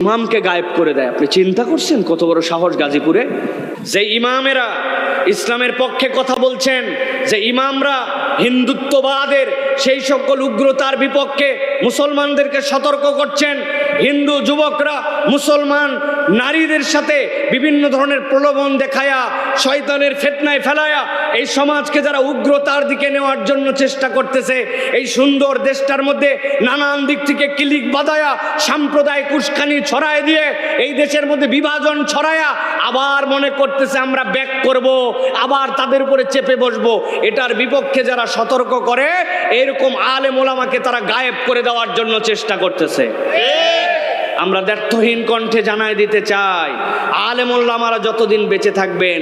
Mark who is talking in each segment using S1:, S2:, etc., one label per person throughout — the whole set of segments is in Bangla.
S1: ইমামকে গায়েব করে দেয়। আপনি চিন্তা করছেন কত বড় সাহস গাজীপুরে? যে ইমামেরা ইসলামের পক্ষে কথা বলছেন, যে ইমামরা হিন্দুত্ববাদের সেই সকল উগ্রতার বিপক্ষে মুসলমানদেরকে সতর্ক করছেন, হিন্দু যুবকরা মুসলমান নারীদের সাথে বিভিন্ন ধরনের প্রলোভন দেখায়া, শয়তানের ফেতনায় ফেলায়া, এই সমাজকে যারা উগ্রতার দিকে নেওয়ার জন্য চেষ্টা করতেছে, এই সুন্দর দেশটার মধ্যে নানান দিক থেকে কিলিক বাদায়া সাম্প্রদায়িক উস্কানি ছড়ায় দিয়ে, এই দেশের মধ্যে বিভাজন ছড়ায়া, আবার মনে করতেছে আমরা ব্যাক করব, আবার তাদের উপরে চেপে বসবো। এটার বিপক্ষে যারা সতর্ক করে, এরকম আলে মোলামাকে তারা গায়েব করে দেওয়ার জন্য চেষ্টা করতেছে। আমরা ব্যর্থহীন কণ্ঠে জানাই দিতে চাই। আলেমুল্লামারা যতদিন বেঁচে থাকবেন,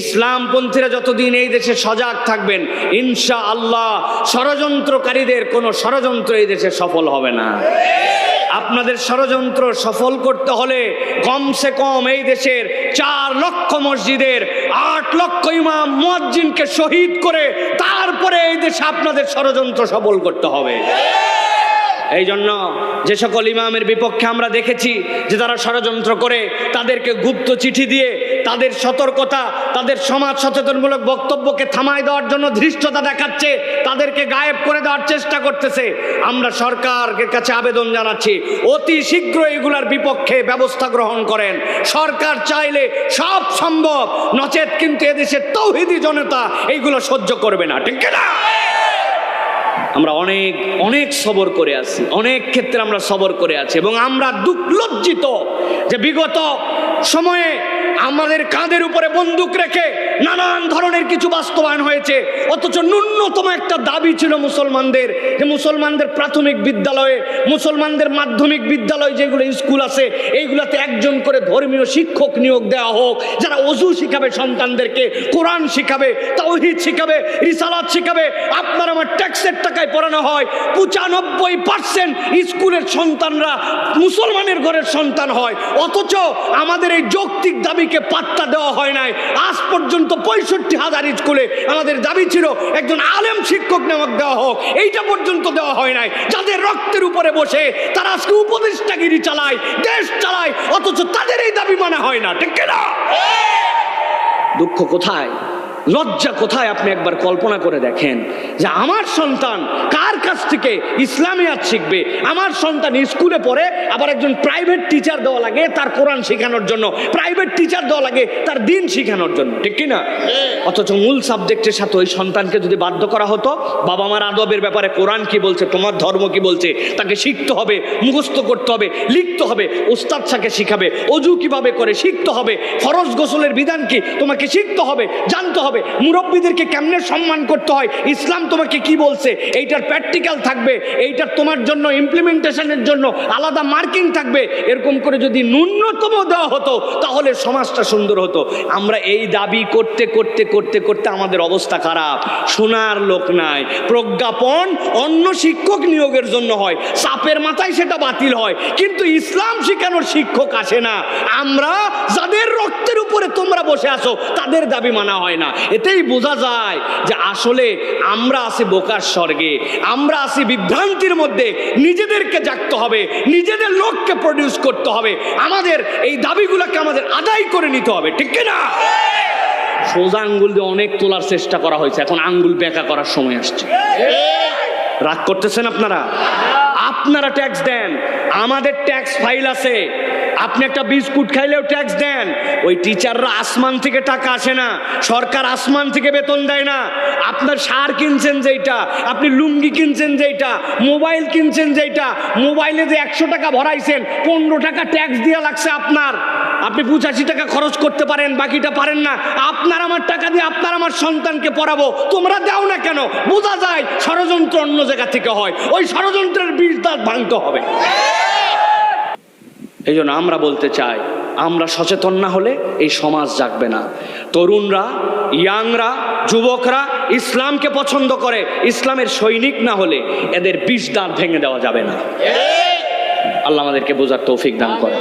S1: ইসলামপন্থীরা যতদিন এই দেশে সজাগ থাকবেন ইনশা আল্লাহ ষড়যন্ত্রকারীদের কোনো ষড়যন্ত্র এই দেশে সফল হবে না। আপনাদের ষড়যন্ত্র সফল করতে হলে কমসে কম এই দেশের চার লক্ষ মসজিদের আট লক্ষ ইমাম মুয়াজ্জিনকে শহীদ করে তারপরে এই দেশে আপনাদের ষড়যন্ত্র সফল করতে হবে। এই জন্য যে সকল ইমামের বিপক্ষে আমরা দেখেছি যে তারা ষড়যন্ত্র করে তাদেরকে গুপ্ত চিঠি দিয়ে তাদের সতর্কতা, তাদের সমাজ সচেতনমূলক বক্তব্যকে থামায় দেওয়ার জন্য ধৃষ্টতা দেখাচ্ছে, তাদেরকে গায়েব করে দেওয়ার চেষ্টা করতেছে। আমরা সরকারের কাছে আবেদন জানাচ্ছি, অতি শীঘ্র এগুলার বিপক্ষে ব্যবস্থা গ্রহণ করেন। সরকার চাইলে সব সম্ভব, নচেত কিন্তু এদেশের তৌহিদি জনতা এইগুলো সহ্য করবে না। ঠিক না আমরা অনেক অনেক সবর করে আছি, অনেক ক্ষেত্রে আমরা সবর করে আছি এবং আমরা দুঃখ লজ্জিত যে বিগত সময়ে আমাদের কাঁধের উপরে বন্দুক রেখে নানান ধরনের কিছু বাস্তবায়ন হয়েছে। অথচ ন্যূনতম একটা দাবি ছিল মুসলমানদের যে মুসলমানদের প্রাথমিক বিদ্যালয়ে, মুসলমানদের মাধ্যমিক বিদ্যালয় যেগুলো স্কুল আছে, এইগুলোতে একজন করে ধর্মীয় শিক্ষক নিয়োগ দেওয়া হোক, যারা অজু শিখাবে সন্তানদেরকে, কোরআন শিখাবে, তাওহিদ শিখাবে, রিসালাত শিখাবে, আপনার আমার ট্যাক্সের টাকায় পড়ানো হয়, পঁচানব্বই পার্সেন্ট স্কুলের সন্তানরা মুসলমানের ঘরের সন্তান হয়, অথচ আমাদের এই যৌক্তিক দাবিকে পাত্তা দেওয়া হয় নাই। আজ পর্যন্ত পঁয়ষট্টি হাজার স্কুলে আমাদের দাবি ছিল, একজন আলেম শিক্ষক নামক দেওয়া হোক। এইটা পর্যন্ত দেওয়া হয় নাই। যাদের রক্তের উপরে বসে, তারা আজকে উপদেষ্টাগিরি চালায়, দেশ চালায়, অথচ তাদের এই দাবি মানা হয় না। ঠিক না দুঃখ কোথায়? লজ্জা কোথায়? আপনি একবার কল্পনা করে দেখেন। যে আমার সন্তান কার কাছ থেকে ইসলামিয়াত শিখবে? আমার সন্তান স্কুলে পড়ে, আবার একজন প্রাইভেট টিচার দেওয়া লাগে তার কোরআন শেখানোর জন্য। প্রাইভেট টিচার দেওয়া লাগে তার দিন শেখানোর জন্য। ঠিক কি না? অথচ মূল সাবজেক্টের সাথে ওই সন্তানকে যদি বাধ্য করা হতো, বাবা মার আদবের ব্যাপারে কোরআন কি বলছে, তোমার ধর্ম কি বলছে, তাকে শিখতে হবে, মুখস্থ করতে হবে, লিখতে হবে, ওস্তাদ সাকে শিখাবে, অজু কীভাবে করে শিখতে হবে, ফরজ গোসলের বিধান কি, তোমাকে শিখতে হবে, জানতে হবে, মুরব্বীদেরকে কেমনে সম্মান করতে হয়, ইসলাম তোমাকে কি বলছে? এইটার প্র্যাকটিক্যাল থাকবে, এইটার তোমার জন্য ইমপ্লিমেন্টেশনের জন্য আলাদা মার্কিং থাকবে। এরকম করে যদি ন্যূনতম দেওয়া হতো, তাহলে সমাজটা সুন্দর হতো। আমরা এই দাবি করতে করতে করতে করতে আমাদের অবস্থা খারাপ। শোনার লোক নাই। প্রজ্ঞাপন অন্য শিক্ষক নিয়োগের জন্য হয়। সাপের মাথায় সেটা বাতিল হয়। কিন্তু ইসলাম শিখানোর শিক্ষক আসে না। আমরা রক্তের উপরে তোমরা বসে আছো, তাদের দাবি মানা হয় না। এতেই বোঝা যায় যে আসলে আমরা আছি বোকার স্বর্গে, আমরা আছি বিভ্রান্তির মধ্যে, নিজেদেরকে জাগতে হবে, নিজেদের লোককে প্রডিউস করতে হবে, আমাদের এই দাবিগুলোকে আমাদের আদায় করে নিতে হবে, ঠিক না সোজা আঙ্গুল দিয়ে অনেক তোলার চেষ্টা করা হয়েছে, এখন আঙ্গুল বেঁকা করার সময় আসছে। রাগ করতেছেন আপনারা? আপনারা ট্যাক্স দেন। আমাদের ট্যাক্স ফাইল আছে। আপনি একটা বিস্কুট খাইলেও ট্যাক্স দেন। ওই টিচাররা আসমান থেকে টাকা আসে না। সরকার আসমান থেকে বেতন দেয় না। আপনার সার কিনছেন যেইটা, আপনি লুঙ্গি কিনছেন যেইটা, মোবাইল কিনছেন যেইটা, মোবাইলে যে একশো টাকা ভরাইছেন, পনেরো টাকা ট্যাক্স দেওয়া লাগছে আপনার। আপনি পঁচাশি টাকা খরচ করতে পারেন বাকিটা পারেন না। আপনার আমার টাকা দিয়ে আপনার আমার সন্তানকে পড়াবো। তোমরা দাও না কেন? বোঝা যায় ষড়যন্ত্র অন্য জায়গা থেকে হয়। ওই ষড়যন্ত্রের বীজ দাঁত ভাঙতে হবে। এই জন্য আমরা বলতে চাই আমরা সচেতন না হলে এই সমাজ জাগবে না। তরুণরা ইয়াংরা যুবকরা ইসলামকে পছন্দ করে। ইসলামের সৈনিক না হলে এদের বিষ দাঁত ভেঙে দেওয়া যাবে না। আল্লাহ আমাদেরকে বোঝার তৌফিক দান করে